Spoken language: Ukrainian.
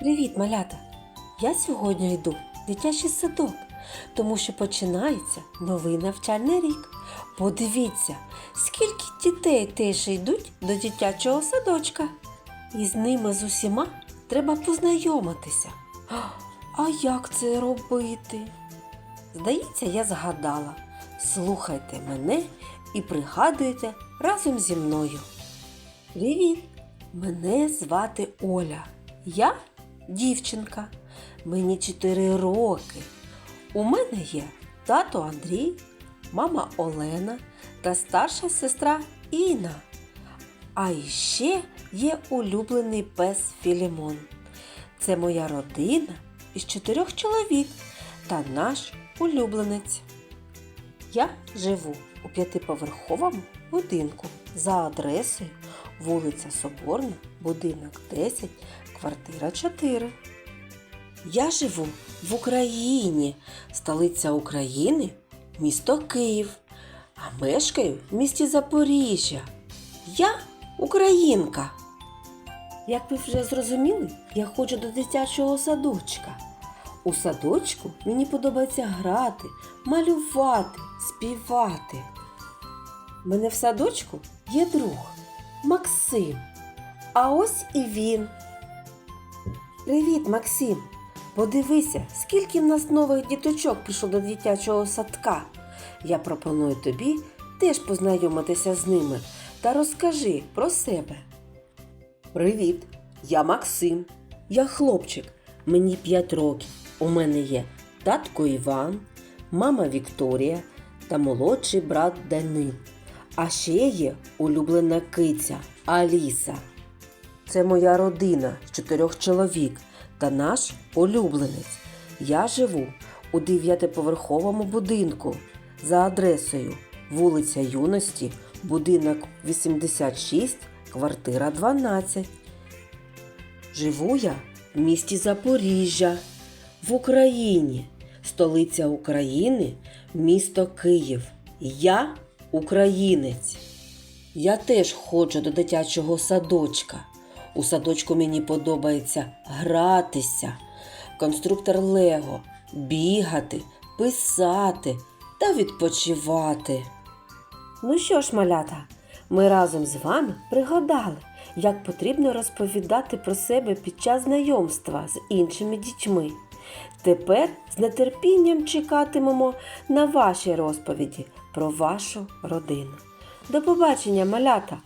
Привіт, малята! Я сьогодні йду в дитячий садок, тому що починається новий навчальний рік. Подивіться, скільки дітей теж йдуть до дитячого садочка. І з ними з усіма треба познайомитися. А як це робити? Здається, я згадала. Слухайте мене і пригадуйте разом зі мною. Привіт! Мене звати Оля. Я дівчинка. Мені 4 роки. У мене є тато Андрій, мама Олена та старша сестра Інна. А іще є улюблений пес Філімон. Це моя родина із чотирьох чоловік та наш улюбленець. Я живу у п'ятиповерховому будинку за адресою вулиця Соборна, будинок 10, квартира 4. Я живу в Україні, столиця України, місто Київ, а мешкаю в місті Запоріжжя. Я українка. Як ви вже зрозуміли, я ходжу до дитячого садочка. У садочку мені подобається грати, малювати, співати. У мене в садочку є друг Максим. А ось і він. Привіт, Максим. Подивися, скільки в нас нових діточок прийшло до дитячого садка. Я пропоную тобі теж познайомитися з ними та розкажи про себе. Привіт, я Максим. Я хлопчик, мені 5 років. У мене є татко Іван, мама Вікторія та молодший брат Данил. А ще є улюблена киця Аліса. Це моя родина з чотирьох чоловік та наш улюбленець. Я живу у дев'ятиповерховому будинку за адресою вулиця Юності, будинок 86, квартира 12. Живу я в місті Запоріжжя, в Україні, столиця України, місто Київ. Я українець. Я теж ходжу до дитячого садочка. У садочку мені подобається гратися, конструктор Лего, бігати, писати та відпочивати. Ну що ж, малята, ми разом з вами пригадали, як потрібно розповідати про себе під час знайомства з іншими дітьми. Тепер з нетерпінням чекатимемо на ваші розповіді про вашу родину. До побачення, малята!